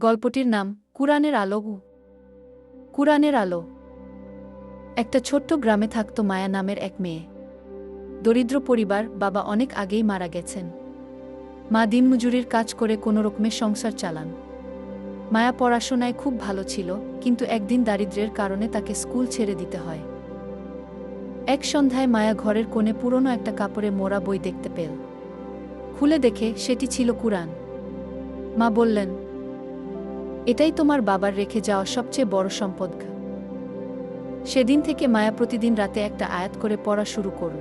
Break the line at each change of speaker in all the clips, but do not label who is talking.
গল্পটির নাম কুরআনের আলো কুরআনের আলো। একটা ছোট্ট গ্রামে থাকত মায়া নামের এক মেয়ে। দরিদ্র পরিবার বাবা অনেক আগেই মারা গেছেন। মা দিনমজুরির কাজ করে কোনো রকমের সংসার চালান। মায়া পড়াশোনায় খুব ভালো ছিল, কিন্তু একদিন দারিদ্র্যের কারণে তাকে স্কুল ছেড়ে দিতে হয়। এক সন্ধ্যায় মায়া ঘরের কোণে পুরনো একটা কাপড়ে মোড়া বই দেখতে পেল। খুলে দেখে সেটি ছিল কুরআন। মা বললেন এটাই তোমার বাবার রেখে যাওয়া সবচেয়ে বড় সম্পদ। সেদিন থেকে মায়া প্রতিদিন রাতে একটা আয়াত করে পড়া শুরু করল।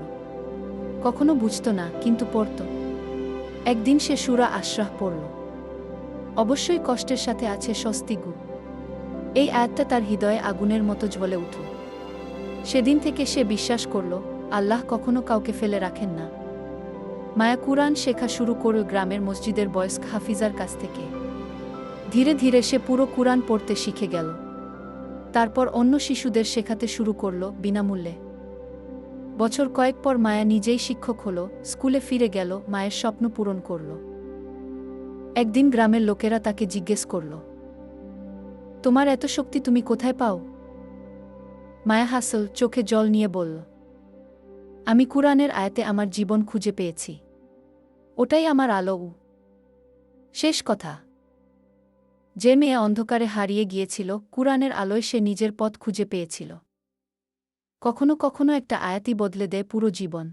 কখনো বুঝত না, কিন্তু পড়ত। একদিন সে সুরা আশ্রাহ পড়ল। অবশ্যই কষ্টের সাথে আছে স্বস্তিগু এই আয়াতটা তার হৃদয়ে আগুনের মতো জ্বলে উঠল। সেদিন থেকে সে বিশ্বাস করল, আল্লাহ কখনো কাউকে ফেলে রাখেন না। মায়া কুরআন শেখা শুরু করল গ্রামের মসজিদের বয়স্ক হাফিজার কাছ থেকে। ধীরে ধীরে সে পুরো কুরআন পড়তে শিখে গেল। তারপর অন্য শিশুদের শেখাতে শুরু করল বিনামূল্যে। বছর কয়েক পর মায়া নিজেই শিক্ষক হল, স্কুলে ফিরে গেল, মায়ের স্বপ্ন পূরণ করল। একদিন গ্রামের লোকেরা তাকে জিজ্ঞেস করল, তোমার এত শক্তি তুমি কোথায় পাও? মায়া হাসল, চোখে জল নিয়ে বলল, আমি কুরআনের আয়াতে আমার জীবন খুঁজে পেয়েছি। ওটাই আমার আলো। শেষ কথা। যে মেয়ে অন্ধকারে হারিয়ে গিয়েছিল, কুরআনের আলোয় সে নিজের পথ খুঁজে পেয়েছিল। কখনো কখনো একটা আয়াতি বদলে দেয় পুরো জীবন।